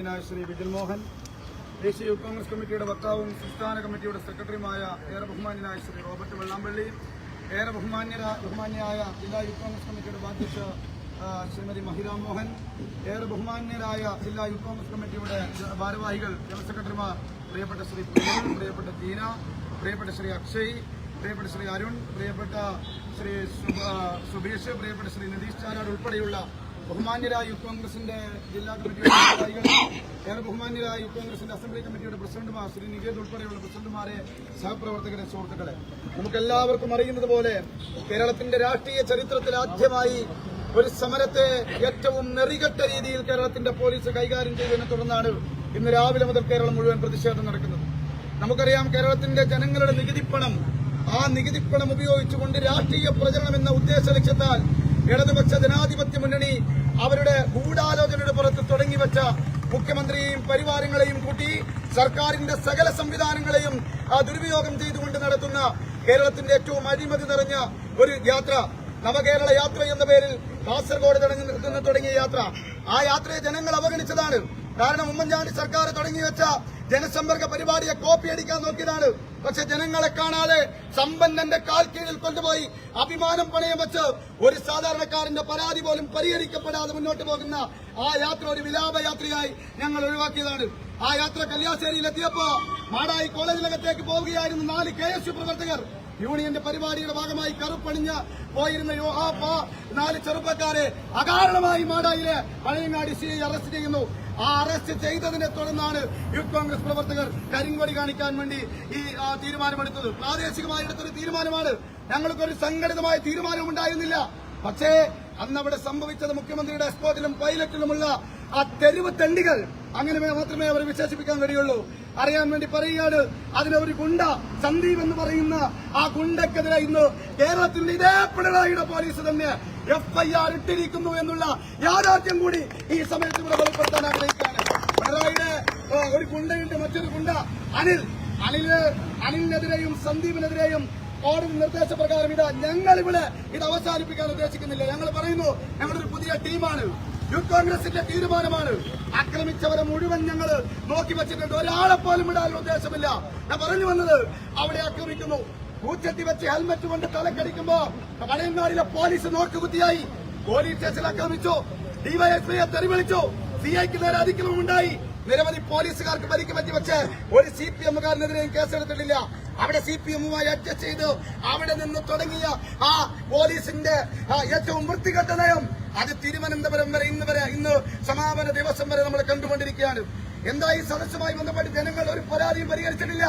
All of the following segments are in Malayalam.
ശ്രീ വിജിൽ മോഹൻ ദേശീയ യൂത്ത് കോൺഗ്രസ് കമ്മിറ്റിയുടെ വക്താവും സംസ്ഥാന കമ്മിറ്റിയുടെ സെക്രട്ടറിയുമായ ഏറെ ബഹുമാന്യനായ ശ്രീ റോബർട്ട് വെള്ളാമ്പള്ളി ഏറെ ബഹുമാന്യര ബഹുമാന്യനായ ജില്ലാ യൂത്ത് കോൺഗ്രസ് കമ്മിറ്റിയുടെ ഉപാധ്യക്ഷ ശ്രീമതി മഹിര മോഹൻ ഏറെ ബഹുമാന്യരായ ജില്ലാ യൂത്ത് കോൺഗ്രസ് കമ്മിറ്റിയുടെ ഭാരവാഹികൾ ജനറൽ സെക്രട്ടറിമാർ പ്രിയപ്പെട്ട ശ്രീ പ്രവീൺ പ്രിയപ്പെട്ട ദീന പ്രിയപ്പെട്ട ശ്രീ അക്ഷയ് പ്രിയപ്പെട്ട ശ്രീ അരുൺ പ്രിയപ്പെട്ട ശ്രീ സുബ- സുബീഷ് പ്രിയപ്പെട്ട ശ്രീ നിതീഷ് ചാരാട് ഉൾപ്പെടെയുള്ള ബഹുമാന്യരായ യൂത്ത് കോൺഗ്രസിന്റെ ജില്ലാ കമ്മിറ്റിയുടെ ഏറെ ബഹുമാന്യരായ യൂത്ത് കോൺഗ്രസിന്റെ അസംബ്ലി കമ്മിറ്റിയുടെ പ്രസിഡന്റുമാർ ശ്രീ നികേത് ഉൾപ്പെടെയുള്ള പ്രസിഡന്റുമാരെ സഹപ്രവർത്തകരെ സുഹൃത്തുക്കളെ. നമുക്കെല്ലാവർക്കും അറിയുന്നത് പോലെ കേരളത്തിന്റെ രാഷ്ട്രീയ ചരിത്രത്തിൽ ആദ്യമായി ഒരു സമരത്തെ ഏറ്റവും നെറികെട്ട രീതിയിൽ കേരളത്തിന്റെ പോലീസ് കൈകാര്യം ചെയ്തതിനെ തുടർന്നാണ് ഇന്ന് രാവിലെ മുതൽ കേരളം മുഴുവൻ പ്രതിഷേധം നടക്കുന്നത്. നമുക്കറിയാം കേരളത്തിന്റെ ജനങ്ങളുടെ നികുതിപ്പണം ആ നികുതിപ്പണം ഉപയോഗിച്ചുകൊണ്ട് രാഷ്ട്രീയ പ്രചരണം എന്ന ഉദ്ദേശ ലക്ഷ്യത്താൽ ഇടതുപക്ഷ ജനാധിപത്യ മുന്നണി അവരുടെ ഗൂഢാലോചനയുടെ പുറത്ത് തുടങ്ങിവെച്ച മുഖ്യമന്ത്രിയെയും പരിവാരങ്ങളെയും കൂട്ടി സർക്കാരിന്റെ സകല സംവിധാനങ്ങളെയും ദുരുപയോഗം ചെയ്തുകൊണ്ട് നടത്തുന്ന കേരളത്തിന്റെ ഏറ്റവും അഴിമതി നിറഞ്ഞ ഒരു യാത്ര നവകേരള യാത്ര എന്ന പേരിൽ കാസർഗോഡ് തുടങ്ങിയ യാത്ര. ആ യാത്രയെ ജനങ്ങൾ അവഗണിച്ചതാണ്. കാരണം ഉമ്മൻചാണ്ടി സർക്കാർ തുടങ്ങിവെച്ച ജനസമ്പർക്ക പരിപാടിയെ കോപ്പി അടിക്കാൻ നോക്കിയതാണ് പക്ഷെ ജനങ്ങളെ കാണാതെ സമ്പന്നന്റെ കാൽ കീഴിൽ കൊണ്ടുപോയി അഭിമാനം പണയം വെച്ച് ഒരു സാധാരണക്കാരന്റെ പരാതി പോലും പരിഹരിക്കപ്പെടാതെ മുന്നോട്ട് പോകുന്ന ആ യാത്ര ഒരു വിലാപ യാത്രയായി ഞങ്ങൾ ഒഴിവാക്കിയതാണ്. ആ യാത്ര കല്യാശ്ശേരിയിൽ എത്തിയപ്പോ മാടായി കോളേജിനകത്തേക്ക് പോവുകയായിരുന്നു നാല് കെ എസ് യു പ്രവർത്തകർ. യൂണിയന്റെ പരിപാടിയുടെ ഭാഗമായി കറുപ്പണിഞ്ഞ് പോയിരുന്ന നാല് ചെറുപ്പക്കാരെ അകാരണമായി മാടായിലെ പഴയങ്ങാടി സി അറസ്റ്റ് ചെയ്യുന്നു. അറസ്റ്റ് ചെയ്തതിനെ തുടർന്നാണ് യൂത്ത് കോൺഗ്രസ് പ്രവർത്തകർ കരിങ്കൊടി കാണിക്കാൻ വേണ്ടി ഈ തീരുമാനമെടുത്തത്. പ്രാദേശികമായി എടുത്തൊരു തീരുമാനമാണ്. ഞങ്ങൾക്കൊരു സംഘടിതമായ തീരുമാനം ഉണ്ടായിരുന്നില്ല പക്ഷേ അന്നവിടെ സംഭവിച്ചത് മുഖ്യമന്ത്രിയുടെ എക്സ്പോർട്ടിലും പൈലറ്റിലുമുള്ള ആ തെരുവ് തെണ്ടികൾ. അങ്ങനെ മാത്രമേ അവർ വിശേഷിപ്പിക്കാൻ കഴിയുള്ളൂ. അറിയാൻ വേണ്ടി പറയുകയാണ്. അതിലെ ഒരു ഗുണ്ട സന്ദീപ് എന്ന് പറയുന്ന ആ ഗുണ്ടക്കെതിരെ ഇന്ന് കേരളത്തിൽ ഇതേ പിണറായിയുടെ പോലീസ് തന്നെ എഫ്ഐആർ ഇട്ടിരിക്കുന്നു എന്നുള്ള യാഥാർത്ഥ്യം കൂടി ഈ സമയത്ത് ഇവിടെ വെളിപ്പെടുത്താൻ ആഗ്രഹിക്കുകയാണ്. പിണറായിയുടെ ഒരു ഗുണ്ടയുണ്ട് മറ്റൊരു ഗുണ്ട അനിൽ. അനിൽ അനിലിനെതിരെയും സന്ദീപിനെതിരെയും കോടതി നിർദ്ദേശപ്രകാരം ഇതാ ഞങ്ങൾ ഇവിടെ ഇത് അവസാനിപ്പിക്കാൻ ഉദ്ദേശിക്കുന്നില്ല. ഞങ്ങൾ പറയുന്നു ഞങ്ങളൊരു പുതിയ ടീമാണ്. യൂത്ത് കോൺഗ്രസിന്റെ തീരുമാനമാണ്. ആക്രമിച്ചവരെ മുഴുവൻ ഞങ്ങൾ നോക്കി വെച്ചിട്ടുണ്ട്. ഒരാളെ പോലും വിടാനുള്ള ഉദ്ദേശമില്ല. ഞാൻ പറഞ്ഞു വന്നത് അവിടെ ആക്രമിക്കുന്നു. പൂച്ചട്ടി വെച്ച് ഹെൽമെറ്റ് കൊണ്ട് തലക്കടിക്കുമ്പോ പഴയങ്ങാടിലെ പോലീസ് നോക്കുകുത്തിയായി. പോലീസ് സ്റ്റേഷനിൽ ആക്രമിച്ചു. ഡിവൈഎസ്പിയെ തെറിവിളിച്ചു. സി ഐക്ക് നേരെ അതിക്രമം ഉണ്ടായി. നിരവധി പോലീസുകാർക്ക് പരിക്ക് പറ്റി വെച്ച് ഒരു സി പി എമ്മുകാരനെതിരെയും കേസെടുത്തിട്ടില്ല. അവിടെ സി പി എമ്മുമായി അഡ്ജസ്റ്റ് ചെയ്ത് അവിടെ നിന്ന് തുടങ്ങിയ ആ പോലീസിന്റെ ഏറ്റവും വൃത്തികെട്ട നയം അത് തിരുവനന്തപുരം വരെ ഇന്ന് വരെ ഇന്ന് സമാപന ദിവസം വരെ നമ്മൾ കണ്ടുകൊണ്ടിരിക്കുകയാണ്. എന്താ ഈ സദസ്സുമായി ബന്ധപ്പെട്ട് ജനങ്ങൾ ഒരു പരാതിയും പരിഹരിച്ചിട്ടില്ല?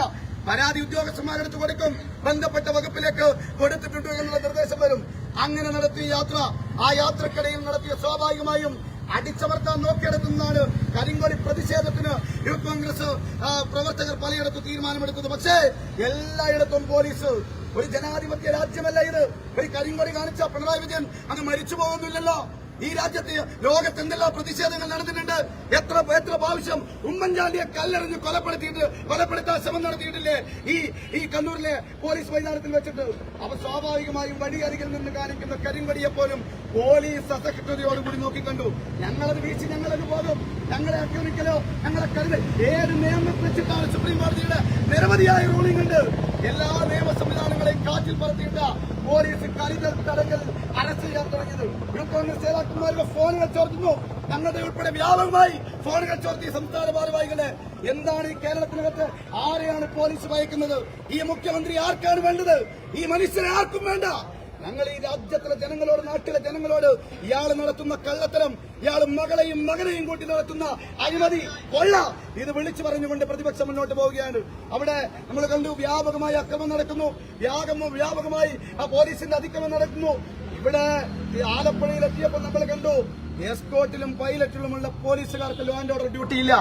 പരാതി ഉദ്യോഗസ്ഥന്മാരെടുത്ത് കൊടുക്കും ബന്ധപ്പെട്ട വകുപ്പിലേക്ക് കൊടുത്തിട്ടുണ്ട് എന്നുള്ള നിർദ്ദേശം വരും. അങ്ങനെ നടത്തിയ യാത്ര ആ യാത്രക്കിടയിൽ നടത്തിയ സ്വാഭാവികമായും അടിച്ചമർത്താൻ നോക്കിയെടുക്കുന്നതാണ് കരിങ്കൊടി പ്രതിഷേധത്തിന് യൂത്ത് കോൺഗ്രസ് പ്രവർത്തകർ പലയിടത്തും തീരുമാനമെടുക്കുന്നത് പക്ഷേ എല്ലായിടത്തും പോലീസ് ഒരു ജനാധിപത്യ രാജ്യമല്ല ഇത്. ഒരു കരിങ്കൊടി കാണിച്ച പിണറായി വിജയൻ അങ്ങ് മരിച്ചു പോകുന്നില്ലല്ലോ. ഈ രാജ്യത്ത് ലോകത്ത് എന്തെല്ലാം പ്രതിഷേധങ്ങൾ നടന്നിട്ടുണ്ട്? എത്ര എത്ര പ്രാവശ്യം ഉമ്മൻചാണ്ടിയെ കല്ലെറിഞ്ഞ് കൊലപ്പെടുത്തിയിട്ട് കൊലപ്പെടുത്താൻ ശ്രമം നടത്തിയിട്ടില്ലേ? ഈ ഈ കണ്ണൂരിലെ പോലീസ് മൈതാനത്തിൽ വെച്ചിട്ട് അവ സ്വാഭാവികമായും വഴിയരികിൽ നിന്ന് കാണിക്കുന്ന കരിങ്കൊടിയെ പോലും പോലീസ് അസഹിഷ്ണുതയോടുകൂടി നോക്കിക്കണ്ടു. ഞങ്ങളത് വീഴ്ച ഞങ്ങളത് പോകും. ഞങ്ങളെ ആക്രമിക്കലോ ഞങ്ങളെ കരുത് ഏത് നിയമം വെച്ചിട്ടാണ് സുപ്രീം കോടതിയുടെ നിരവധിയായ റൂളിംഗ് ഉണ്ട്. എല്ലാ നിയമ സംവിധാനങ്ങളെയും കാറ്റിൽ പറത്തിയിട്ട് പോലീസ് കരുതൽ തടങ്കൽ അറസ്റ്റ് ചെയ്യാൻ തുടങ്ങിയത് യൂത്ത് കോൺഗ്രസ് നേതാക്കന്മാരുടെ ഫോണുകൾ ചോർത്തുന്നു. ഞങ്ങളുടെ ഉൾപ്പെടെ വ്യാപകമായി ഫോണുകൾ ചോർത്തി സംസ്ഥാന ഭാരവാഹികളെ. എന്താണ് ഈ കേരളത്തിനകത്ത് ആരെയാണ് പോലീസ് ഭയക്കുന്നത്? ഈ മുഖ്യമന്ത്രി ആർക്കാണ് വേണ്ടത്? ഈ മനുഷ്യരെ ആർക്കും വേണ്ട? ഞങ്ങൾ ഈ രാജ്യത്തിലെ ജനങ്ങളോട് നാട്ടിലെ ജനങ്ങളോട് ഇയാൾ നടത്തുന്ന കള്ളത്തരം ഇയാൾ മകളെയും മകനെയും കൂട്ടി നടത്തുന്ന അഴിമതി കൊള്ള. ഇത് വിളിച്ചു പറഞ്ഞുകൊണ്ട് പ്രതിപക്ഷം മുന്നോട്ട് പോവുകയാണ്. അവിടെ നമ്മൾ കണ്ടു വ്യാപകമായി അക്രമം നടക്കുന്നു. വ്യാപകമോ വ്യാപകമായി ആ പോലീസിന്റെ അതിക്രമം നടക്കുന്നു. ഇവിടെ ആലപ്പുഴയിലെത്തിയപ്പോൾ നമ്മൾ കണ്ടു എസ്കോട്ടിലും പൈലറ്റിലുമുള്ള പോലീസുകാർക്ക് ലോ ആൻഡ് ഓർഡർ ഡ്യൂട്ടി ഇല്ല.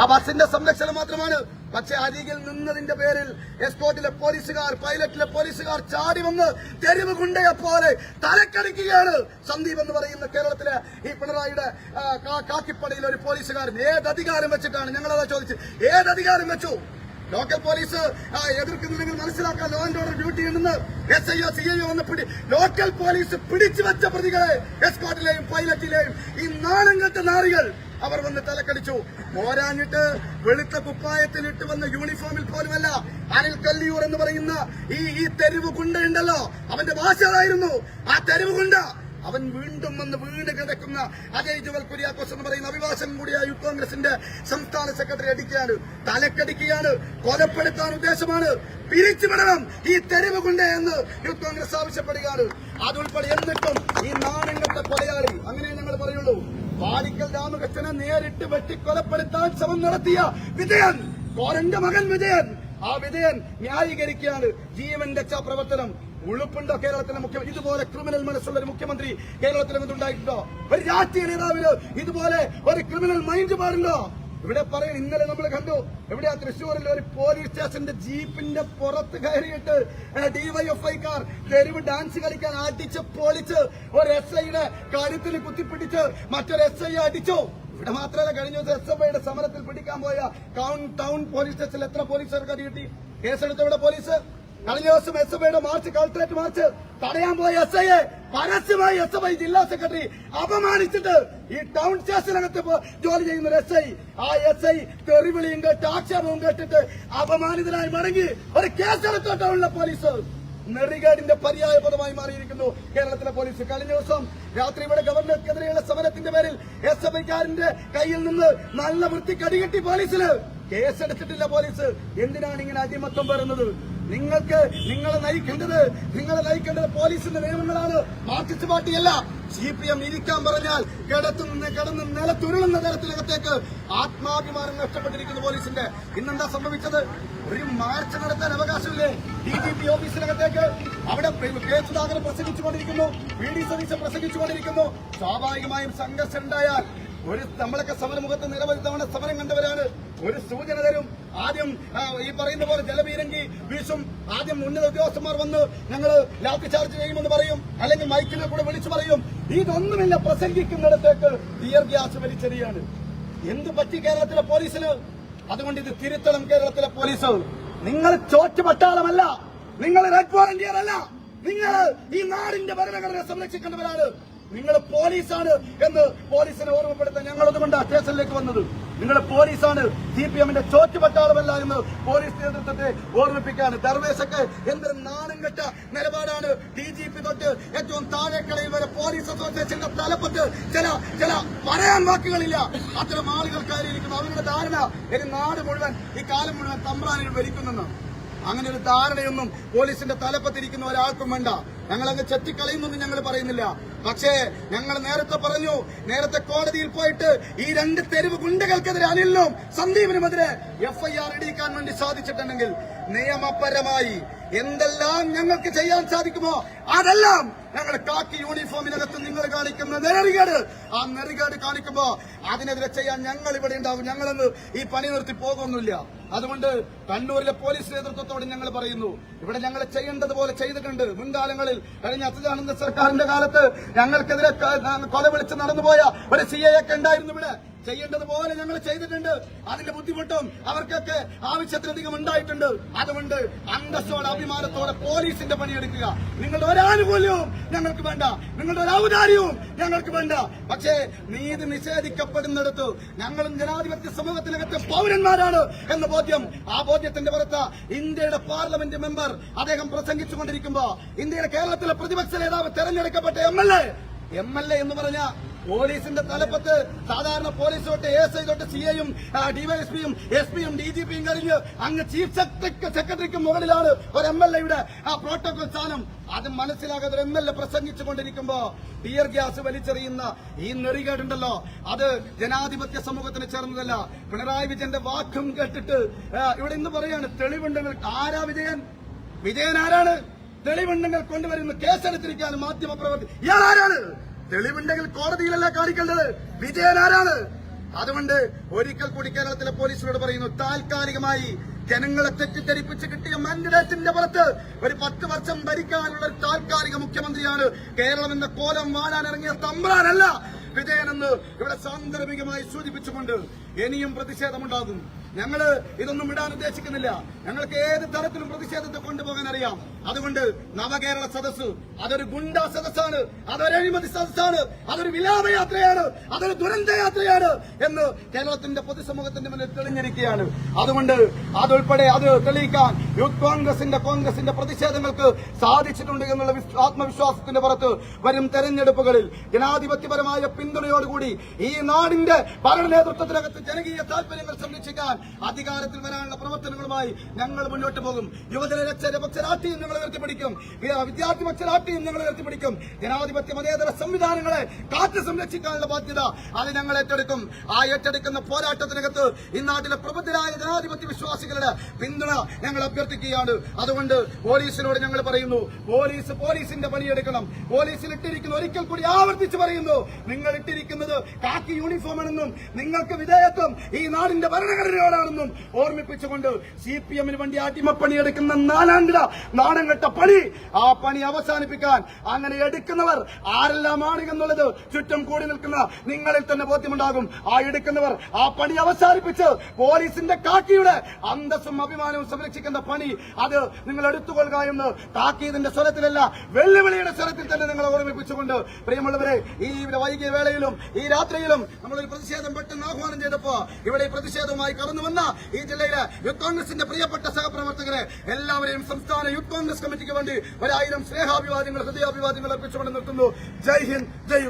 ആ ബസിന്റെ സംരക്ഷണം മാത്രമാണ് പക്ഷെ അരികിൽ നിന്നതിന്റെ പേരിൽ എസ്കോട്ടിലെ പോലീസുകാർ പൈലറ്റിലെ പോലീസുകാർ ചാടി വന്ന് തെരുവ് കുണ്ടയെ പോലെ തലക്കടിക്കുകയാണ്. സന്ദീപ് എന്ന് പറയുന്ന കേരളത്തിലെ ഈ പിണറായിയുടെ കാക്കിപ്പടിയിൽ ഒരു പോലീസുകാരൻ. ഏത് അധികാരം വെച്ചിട്ടാണ്? ഞങ്ങളതാ ചോദിച്ചു ഏത് അധികാരം വെച്ചു? ലോക്കൽ പോലീസ് എതിർക്കുന്നില്ലെങ്കിൽ മനസ്സിലാക്കാൻ ലോ ആൻഡ് ഓർഡർ ഡ്യൂട്ടി ഉണ്ടെന്ന് S I O C I വന്ന് പിടി ലോക്കൽ പോലീസ് പിടിച്ചു വെച്ച പ്രതികളെ എസ്കോട്ടിലെയും പൈലറ്റിലെയും ഈ നാണം കെട്ട നാറികൾ അവർ വന്ന് തലക്കടിച്ചു. പോരാഞ്ഞിട്ട് വെളുത്ത കുപ്പായത്തിൽ ഇട്ട് വന്ന യൂണിഫോമിൽ പോലുമല്ല അനിൽ കല്ലിയൂർ എന്ന് പറയുന്ന ഈ ഈ തെരുവ് ഗുണ്ടയുണ്ടല്ലോ അവന്റെ ഭാഷകളായിരുന്നു. ആ തെരുവ് കുണ്ട. അവൻ വീണ്ടും വന്ന് വീണ് കിടക്കുന്ന അജയ് ജുവൽ കുര്യാക്കോസ് എന്ന് പറയുന്ന അഭിഭാഷകൻ കൂടിയായ യൂത്ത് കോൺഗ്രസിന്റെ സംസ്ഥാന സെക്രട്ടറി അടിക്കുകയാണ്. തലക്കടിക്കുകയാണ്. കൊലപ്പെടുത്താൻ ഉദ്ദേശമാണ്. പിരിച്ചുവിടണം ഈ തെരുവ് കൊണ്ടേ എന്ന് യൂത്ത് കോൺഗ്രസ് ആവശ്യപ്പെടുകയാണ്. അതുൾപ്പെടെ എന്നിട്ടും ഈ നാണങ്ങളുടെ കൊലയാളി അങ്ങനെ ഞങ്ങൾ പറയുള്ളൂ. വാടിക്കൽ രാമകൃഷ്ണനെ നേരിട്ട് വെട്ടിക്കൊലപ്പെടുത്താൻ ശ്രമം നടത്തിയ വിജയൻ കോരന്റെ മകൻ വിജയൻ. ആ വിജയൻ ന്യായീകരിക്കുകയാണ്. ജീവൻ രക്ഷാ പ്രവർത്തനം ഉളുപ്പുണ്ടോ കേരളത്തിലെ മുഖ്യമന്ത്രി? ഇതുപോലെ ക്രിമിനൽ മനസ്സുള്ള ഒരു മുഖ്യമന്ത്രി കേരളത്തിലെ ഉണ്ടായിട്ടുണ്ടോ? ഒരു രാഷ്ട്രീയ നേതാവിന് ഇതുപോലെ ഒരു ക്രിമിനൽ മൈൻഡ് പാടുണ്ടോ? ഇവിടെ പറയാൻ ഇന്നലെ നമ്മൾ കണ്ടു. ആ തൃശ്ശൂരിൽ ഒരു പോലീസ് സ്റ്റേഷന്റെ ജീപ്പിന്റെ പുറത്ത് കയറിയിട്ട് ഡിവൈഎഫ്ഐക്കാർ തെരുവ് ഡാൻസ് കളിക്കാൻ അടിച്ച് പൊളിച്ച് ഒരു എസ് ഐയുടെ കാര്യത്തിൽ കുത്തിപ്പിടിച്ച് മറ്റൊരു എസ് ഐ അടിച്ചു. ഇവിടെ മാത്രമല്ല കഴിഞ്ഞ ദിവസം എസ് എഫ് ഐയുടെ സമരത്തിൽ പിടിക്കാൻ പോയ ടൗൺ പോലീസ് സ്റ്റേഷനിൽ എത്ര പോലീസുകാർക്ക് കിട്ടി? കേസെടുത്തവിടെ പോലീസ് കഴിഞ്ഞ ദിവസം എസ് എഫ് ഐയുടെ മാർച്ച് കളക്ടറേറ്റ് മാർച്ച് തടയാൻ പോയ എസ് ഐയെ പരസ്യമായി എസ് എഫ് ഐ ജില്ലാ സെക്രട്ടറി അപമാനിച്ചിട്ട് ഈ ടൗൺ സ്റ്റേഷനകത്ത് ജോലി ചെയ്യുന്ന ഒരു എസ് ഐ. ആ എസ് ഐ തെറിവിളിയും കേട്ട് ആക്ഷേപവും കേട്ടിട്ട് അപമാനിതനായി മടങ്ങി ഒരു കേസെടുത്ത ടൗണിലെ പോലീസ്. നെറികേടിന്റെ പര്യായ പദമായി മാറിയിരിക്കുന്നു കേരളത്തിലെ പോലീസ്. കഴിഞ്ഞ ദിവസം രാത്രി ഇവിടെ ഗവർണർക്കെതിരെയുള്ള സമരത്തിന്റെ പേരിൽ എസ് എഫ് ഐക്കാരന്റെ കയ്യിൽ നിന്ന് നല്ല വൃത്തി കടികെട്ടി പോലീസിന് കേസെടുത്തിട്ടില്ല പോലീസ്. എന്തിനാണ് ഇങ്ങനെ അടിമത്തം വരുന്നത് നിങ്ങൾക്ക് നിങ്ങളെ നയിക്കേണ്ടത് നിങ്ങളെ നയിക്കേണ്ടത് പോലീസിന്റെ നിയമങ്ങളാണ്. മാർക്സിസ്റ്റ് പാർട്ടിയല്ല സി പി എം ഇരിക്കാൻ പറഞ്ഞാൽ കിടത്തുനിന്ന് കിടന്ന് നിലത്തുരുളുന്ന തരത്തിലകത്തേക്ക് ആത്മാഭിമാനം നഷ്ടപ്പെട്ടിരിക്കുന്നു പോലീസിന്റെ. ഇന്നെന്താ സംഭവിച്ചത്? ഒരു മാർച്ച് നടത്താൻ അവകാശമില്ലേ? ഡി ജി പി ഓഫീസിനകത്തേക്ക്. അവിടെ കെ സുധാകരൻ പ്രസംഗിച്ചുകൊണ്ടിരിക്കുന്നു. വി ഡി സതീശൻ പ്രസംഗിച്ചുകൊണ്ടിരിക്കുന്നു. സ്വാഭാവികമായും സംഘർഷം ഉണ്ടായാൽ ഒരു നമ്മളൊക്കെ സമരമുഖത്ത് നിരവധി തവണ സമരം കണ്ടവരാണ്. ഒരു സൂചന തരും. ആദ്യം ഈ പറയുന്ന പോലെ ജലപീരങ്കി വീശും. ആദ്യം ഉന്നത ഉദ്യോഗസ്ഥന്മാർ വന്ന് ഞങ്ങൾ ലാത്തി ചാർജ് ചെയ്യുമെന്ന് പറയും. അല്ലെങ്കിൽ മൈക്കിനെ കൂടെ വിളിച്ചു പറയും. ഇതൊന്നുമില്ല പ്രസംഗിക്കുന്നിടത്തേക്ക് ടിയർ ഗ്യാസ് വലിച്ചെറിയാണ്. എന്ത് പറ്റി കേരളത്തിലെ പോലീസിന്? അതുകൊണ്ട് ഇത് തിരുത്തണം കേരളത്തിലെ പോലീസ്. നിങ്ങൾ ചോറ്റ് പട്ടാളമല്ല. നിങ്ങൾ റെഡ് വോളന്റിയർ അല്ല. നിങ്ങൾ ഈ നാടിന്റെ ഭരണഘടന സംരക്ഷിക്കേണ്ടവരാണ്. നിങ്ങൾ പോലീസാണ് എന്ന് പോലീസിനെ ഓർമ്മപ്പെടുത്താൻ ഞങ്ങൾ അതുകൊണ്ട് സ്റ്റേഷനിലേക്ക് വന്നത്. നിങ്ങൾ പോലീസാണ് സി പി എമ്മിന്റെ ചോറ്റുപട്ടാളമല്ല എന്ന് പോലീസ് നേതൃത്വത്തെ ഓർമ്മിപ്പിക്കാണ് ദർവേശക്ക് എന്ത് നാണം കെട്ട നിലപാടാണ് ഡി ജി പി തൊട്ട് ഏറ്റവും താഴെക്കളയിൽ വരെ പോലീസ് അസോസിയേഷന്റെ തലപ്പത്ത്. ചില ചില പറയാൻ വാക്കുകളില്ല. അത്തരം ആളുകൾക്കായിരിക്കും അവരുടെ ധാരണ. ഇനി നാട് മുഴുവൻ ഈ കാലം മുഴുവൻ തമ്പ്രാനുകൾ ഭരിക്കുന്നെന്ന്. അങ്ങനെ ഒരു ധാരണയൊന്നും പോലീസിന്റെ തലപ്പത്തിരിക്കുന്ന ഒരാൾക്കും വേണ്ട. ഞങ്ങൾ അങ്ങ് ചെത്തിക്കളയുന്നൊന്നും ഞങ്ങൾ പറയുന്നില്ല. പക്ഷേ ഞങ്ങൾ നേരത്തെ പറഞ്ഞു നേരത്തെ കോടതിയിൽ പോയിട്ട് ഈ രണ്ട് തെരുവ് ഗുണ്ടകൾക്കെതിരെ അനിലിനും സന്ദീപിനുമെതിരെ എഫ്ഐആർ ഇടിയിക്കാൻ വേണ്ടി സാധിച്ചിട്ടുണ്ടെങ്കിൽ നിയമപരമായി എന്തെല്ലാം ഞങ്ങൾക്ക് ചെയ്യാൻ സാധിക്കുമോ അതെല്ലാം ഞങ്ങൾ കാക്കി യൂണിഫോമിനകത്ത് നിങ്ങൾ കാണിക്കുന്ന നെറികേട്. ആ നെറികേട് കാണിക്കുമ്പോ അതിനെതിരെ ചെയ്യാൻ ഞങ്ങൾ ഇവിടെ ഉണ്ടാവും. ഞങ്ങളൊന്ന് ഈ പണി നിർത്തി പോകുന്നില്ല. അതുകൊണ്ട് കണ്ണൂരിലെ പോലീസ് നേതൃത്വത്തോട് ഞങ്ങൾ പറയുന്നു ഇവിടെ ഞങ്ങൾ ചെയ്യേണ്ടതുപോലെ ചെയ്തിട്ടുണ്ട്. മുൻകാലങ്ങളിൽ കഴിഞ്ഞ അച്യുതാനന്ദ സർക്കാരിന്റെ കാലത്ത് ഞങ്ങൾക്കെതിരെ കൊല വിളിച്ച് നടന്നുപോയ ഒരു സി ഐ ഒക്കെ ഉണ്ടായിരുന്നു ഇവിടെ. ചെയ്യേണ്ടതുപോലെ ഞങ്ങൾ ചെയ്തിട്ടുണ്ട്. അതിന്റെ ബുദ്ധിമുട്ടും അവർക്കൊക്കെ ആവശ്യത്തിലധികം ഉണ്ടായിട്ടുണ്ട്. അതുകൊണ്ട് അന്തസ്സോടെ അഭിമാനത്തോടെ പോലീസിന്റെ പണിയെടുക്കുക നിങ്ങളുടെ ഒരാനുകൂല്യവും ഞങ്ങൾക്ക് വേണ്ട. നിങ്ങളുടെ ഒരു ഔദാര്യവും ഞങ്ങൾക്ക് വേണ്ട. പക്ഷേ നീതി നിഷേധിക്കപ്പെടുന്നിടത്ത് ഞങ്ങളും ജനാധിപത്യ സമൂഹത്തിനകത്തെ പൗരന്മാരാണ് എന്ന ബോധ്യം ആ ബോധ്യത്തിന്റെ പുറത്ത് ഇന്ത്യയുടെ പാർലമെന്റ് മെമ്പർ അദ്ദേഹം പ്രസംഗിച്ചുകൊണ്ടിരിക്കുമ്പോ ഇന്ത്യയുടെ കേരളത്തിലെ പ്രതിപക്ഷ നേതാവ് തെരഞ്ഞെടുക്കപ്പെട്ട M L A M L A എന്ന് പറഞ്ഞ പോലീസിന്റെ തലപ്പത്ത് സാധാരണ പോലീസ് തൊട്ട് എസ് ഐ തൊട്ട് സി ഐയും ഡിവൈഎസ്പിയും എസ് പിയും ഡി ജി പിയും കഴിഞ്ഞ് അങ്ങ് ചീഫ് സെക്രട്ടറിക്ക് മുകളിലാണ് ഒരു എം എൽ എയുടെ ആ പ്രോട്ടോകോൾ സ്ഥാനം അത് മനസ്സിലാകാതെ എം എൽ എ പ്രസംഗിച്ചുകൊണ്ടിരിക്കുമ്പോ ടിയർ ഗ്യാസ് വലിച്ചെറിയുന്ന ഈ നെറികേടുണ്ടല്ലോ. അത് ജനാധിപത്യ സമൂഹത്തിന് ചേർന്നതല്ല. പിണറായി വിജയന്റെ വാക്കും കേട്ടിട്ട് ഇവിടെ ഇന്ന് പറയാണ് തെളിവുണ്ടെങ്കിൽ ആരാ വിജയൻ? വിജയൻ ആരാണ്? തെളിവുണ്ടെങ്കിൽ കൊണ്ടുവരുന്ന കേസെടുത്തിരിക്കാൻ മാധ്യമ പ്രവർത്തി ഇയാൾ ആരാണ്? തെളിവുണ്ടെങ്കിൽ കോടതിയിലല്ല കാണിക്കേണ്ടത്? വിജയൻ ആരാണ്? അതുകൊണ്ട് ഒരിക്കൽ കൂടി കേരളത്തിലെ പോലീസിനോട് പറയുന്നു താൽക്കാലികമായി ജനങ്ങളെ തെറ്റിദ്ധരിപ്പിച്ച് കിട്ടിയ മാൻഡേറ്റിന്റെ പുറത്ത് ഒരു പത്ത് വർഷം ഭരിക്കാനുള്ള ഒരു താൽക്കാലിക മുഖ്യമന്ത്രിയാണ് കേരളം എന്ന കോലം വാഴാൻ ഇറങ്ങിയ തമ്പ്രാനല്ല. വിജയനെന്ന് ഇവിടെ സാന്ദർഭികമായി സൂചിപ്പിച്ചുകൊണ്ട് ഇനിയും പ്രതിഷേധമുണ്ടാകും. ഞങ്ങൾ ഇതൊന്നും വിടാൻ ഉദ്ദേശിക്കുന്നില്ല. ഞങ്ങൾക്ക് ഏത് തരത്തിലും പ്രതിഷേധത്തെ കൊണ്ടുപോകാൻ അറിയാം. അതുകൊണ്ട് നവകേരള സദസ് അതൊരു ഗുണ്ട സദസ്സാണ് അതൊരു അഴിമതി സദസ്സാണ് അതൊരു വിലാപയാത്രയാണ് അതൊരു ദുരന്തയാത്രയാണ് എന്ന് കേരളത്തിന്റെ പൊതുസമൂഹത്തിന്റെ മുന്നിൽ തെളിഞ്ഞിരിക്കുകയാണ്. അതുകൊണ്ട് അതുൾപ്പെടെ അത് തെളിയിക്കാൻ യൂത്ത് കോൺഗ്രസിന്റെ കോൺഗ്രസിന്റെ പ്രതിഷേധങ്ങൾക്ക് സാധിച്ചിട്ടുണ്ട് എന്നുള്ള വിശ്വ- ആത്മവിശ്വാസത്തിന്റെ പുറത്ത് വരും തെരഞ്ഞെടുപ്പുകളിൽ ജനാധിപത്യപരമായ പിന്തുണയോടുകൂടി ഈ നാടിന്റെ ഭരണ നേതൃത്വത്തിനകത്ത് ജനകീയ താല്പര്യങ്ങൾ സംരക്ഷിക്കാൻ അധികാരത്തിൽ വരാനുള്ള പ്രവർത്തനങ്ങളുമായി ഞങ്ങൾ മുന്നോട്ട് പോകും. യുവജന രക്ഷ രാഷ്ട്രീയം ഞങ്ങൾ ഉയർത്തിപ്പിടിക്കും വിദ്യാർത്ഥി പക്ഷ രാഷ്ട്രീയം ഞങ്ങൾ ഉയർത്തിപ്പിടിക്കും ജനാധിപത്യ മതേതര സംവിധാനങ്ങളെ കാത്തു സംരക്ഷിക്കാനുള്ള ബാധ്യത അത് ഞങ്ങൾ ഏറ്റെടുക്കും. ആ ഏറ്റെടുക്കുന്ന പോരാട്ടത്തിനകത്ത് ഈ നാട്ടിലെ പ്രബുദ്ധരായ ജനാധിപത്യ വിശ്വാസികളുടെ പിന്തുണ ഞങ്ങൾ അഭ്യർത്ഥിക്കുകയാണ്. അതുകൊണ്ട് പോലീസിനോട് ഞങ്ങൾ പറയുന്നു പോലീസ് പോലീസിന്റെ പണിയെടുക്കണം. പോലീസിൽ ഇട്ടിരിക്കുന്ന ഒരിക്കൽ കൂടി ആവർത്തിച്ച് പറയുന്നു നിങ്ങൾ ഇട്ടിരിക്കുന്നത് കാക്കി യൂണിഫോമാണെന്നും നിങ്ങൾക്ക് വിധേയത്വം ഈ നാടിന്റെ ഭരണഘടനയോടാണെന്നും ഓർമ്മിപ്പിച്ചുകൊണ്ട് സി പി എമ്മിന് വേണ്ടി അടിമപ്പണിയെടുക്കുന്ന നാലാണ്ടിട നാണം പണി. ആ പണി അവസാനിപ്പിക്കാൻ അങ്ങനെ എടുക്കുന്നവർ ആരെല്ലാമാണ് എന്നുള്ളത് ചുറ്റും കൂടി നിൽക്കുന്ന നിങ്ങളിൽ തന്നെ ബോധ്യമുണ്ടാകും. ആ എടുക്കുന്നവർ ആ പണി അവസാനിപ്പിച്ച് പോലീസിന്റെ കാക്കിയുടെ അന്തസ്സും അഭിമാനവും സംരക്ഷിക്കുന്ന പണി അത് നിങ്ങൾ എടുത്തുകൊള്ളുക എന്ന് താക്കീതിന്റെ സ്വരത്തിലല്ല വെല്ലുവിളിയുടെ സ്വരത്തിൽ തന്നെ നിങ്ങൾ ഓർമ്മിപ്പിച്ചുകൊണ്ട്. പ്രിയമുള്ളവരെ ഈ വൈകിയ വേളയിലും ഈ രാത്രിയിലും നമ്മളൊരു പ്രതിഷേധം പെട്ടെന്ന് ആഹ്വാനം ചെയ്തപ്പോ ഇവിടെ പ്രതിഷേധവുമായി കടന്നു വന്ന ഈ ജില്ലയിലെ യൂത്ത് കോൺഗ്രസിന്റെ പ്രിയപ്പെട്ട സഹപ്രവർത്തകരെ എല്ലാവരെയും സംസ്ഥാന യൂത്ത് കോൺഗ്രസ് കമ്മിറ്റിക്ക് വേണ്ടി ഒരായിരം സ്നേഹാഭിവാദ്യങ്ങൾ ഹൃദയാഭിവാദ്യങ്ങൾ അർപ്പിച്ചുകൊണ്ട് നിർത്തുന്നു. ജയ് ഹിന്ദ് ജയ്